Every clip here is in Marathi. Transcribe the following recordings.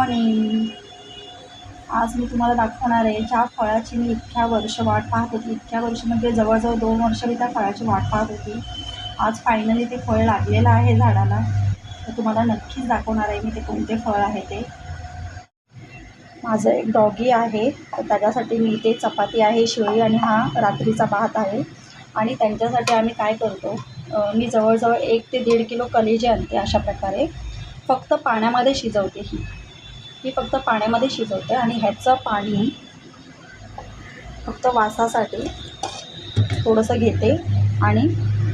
मॉर्निंग आज मी तुम्हाला दाखवणार आहे ज्या फळाची मी इतक्या वर्ष वाट पाहत होती इतक्या वर्ष म्हणजे जवळजवळ दोन वर्ष मी त्या फळाची वाट पाहत होती. आज फायनली ते फळ लागलेलं आहे झाडाला. तर तुम्हाला नक्कीच दाखवणार आहे मी ते कोणते फळ आहे ते. माझं एक डॉगी आहे तर त्याच्यासाठी मी ते चपाती आहे शिळी आणि हा रात्रीचा भात आहे. आणि त्यांच्यासाठी आम्ही काय करतो मी जवळजवळ एक ते दीड किलो कलेजी आणते अशा प्रकारे. फक्त पाण्यामध्ये शिजवते ही. ही फक्त पाण्यामध्ये शिजवते आणि ह्याचं पाणी फक्त वासासाठी थोडंसं घेते आणि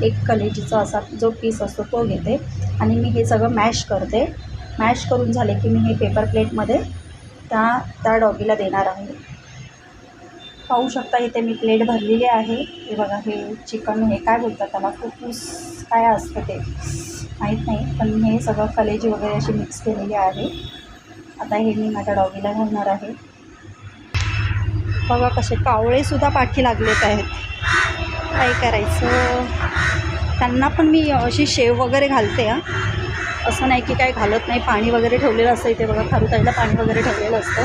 एक कलेजीचा असा जो पीस असतो तो घेते. आणि मी हे सगळं मॅश करते. मॅश करून झाले की मी हे पेपर प्लेटमध्ये त्या त्या डॉगीला देणार आहे. पाहू शकता इथे मी प्लेट भरलेली आहे. हे बघा हे चिकन हे काय बोलतात त्याला? फुफ्फूस काय असतं ते? माहीत नाही पण हे सगळं कलेजी वगैरे अशी मिक्स केलेली आहे. आता हे मी माझ्या डॉगीला घालणार आहे. बघा कसे कावळेसुद्धा पाठी लागलेत आहेत. काय करायचं? त्यांना पण मी अशी शेव वगैरे घालते हा. असं नाही की काय घालत नाही. पाणी वगैरे ठेवलेलं असतं इथे बघा. खारुताईला पाणी वगैरे ठेवलेलं असतं.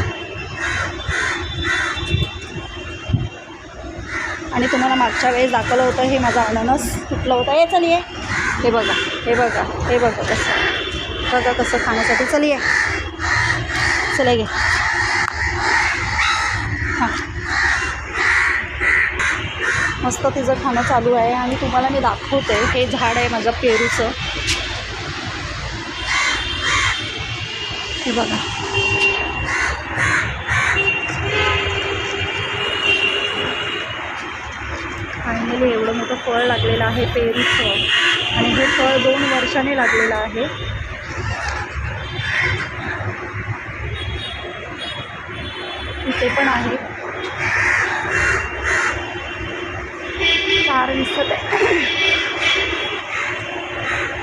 आणि तुम्हाला मागच्या वेळेस दाखवलं होतं हे माझा अननस तुटलं होतं. हे चलिये हे बघा. हे बघा. हे बघा कसं. बघा कसं खाण्यासाठी. चलिये चला गे हां. मस्त तिचं खाणं चालू आहे आणि तुम्हाला मी दाखवते हे झाड आहे माझं पेरूचं. हे बघा. फायनली एवढं मोठं फळ लागलेलं आहे पेरूचं. आणि हे फळ दोन वर्षाने लागलेलं आहे. ते पण आहे. चार दिसत आहे.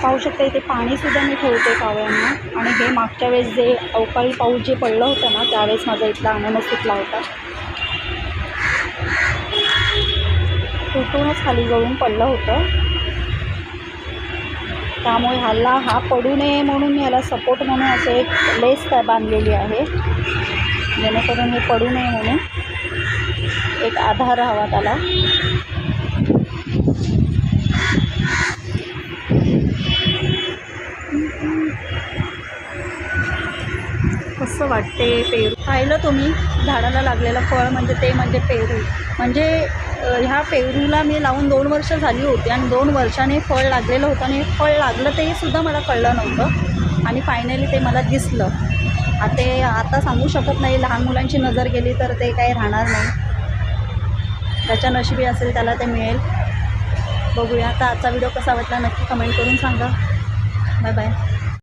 पाहू शकता इथे पाणीसुद्धा मी ठेवते कावळ्यांना. आणि हे मागच्या वेळेस जे अवकाळी पाऊस जे पडलं होतं ना त्यावेळेस माझा इथला अननस तुटला होता. तुटूनच खाली गळून पडलं होतं. त्यामुळे ह्याला हा पडू नये म्हणून मी ह्याला सपोर्ट म्हणून असं एक लेस बांधलेली आहे. जेणेकरून हे पडू नये म्हणून एक आधार हवा त्याला कसं वाटते पेरू? पाहिलं तुम्ही झाडाला लागलेलं फळ म्हणजे ते म्हणजे पेरू. म्हणजे ह्या पेरूला मी लावून दोन वर्ष झाली होती आणि दोन वर्षाने फळ लागलेलं होतं आणि फळ लागलं ते सुद्धा मला कळलं नव्हतं आणि फायनली ते मला दिसलं. ते आता सांगू शकत नाही. लहान मुलांची नजर गेली तर ते काही राहणार नाही. त्याच्या नशिबी असेल त्याला ते मिळेल. बघूया. आता आजचा व्हिडिओ कसा वाटला नक्की कमेंट करून सांगा. Bye bye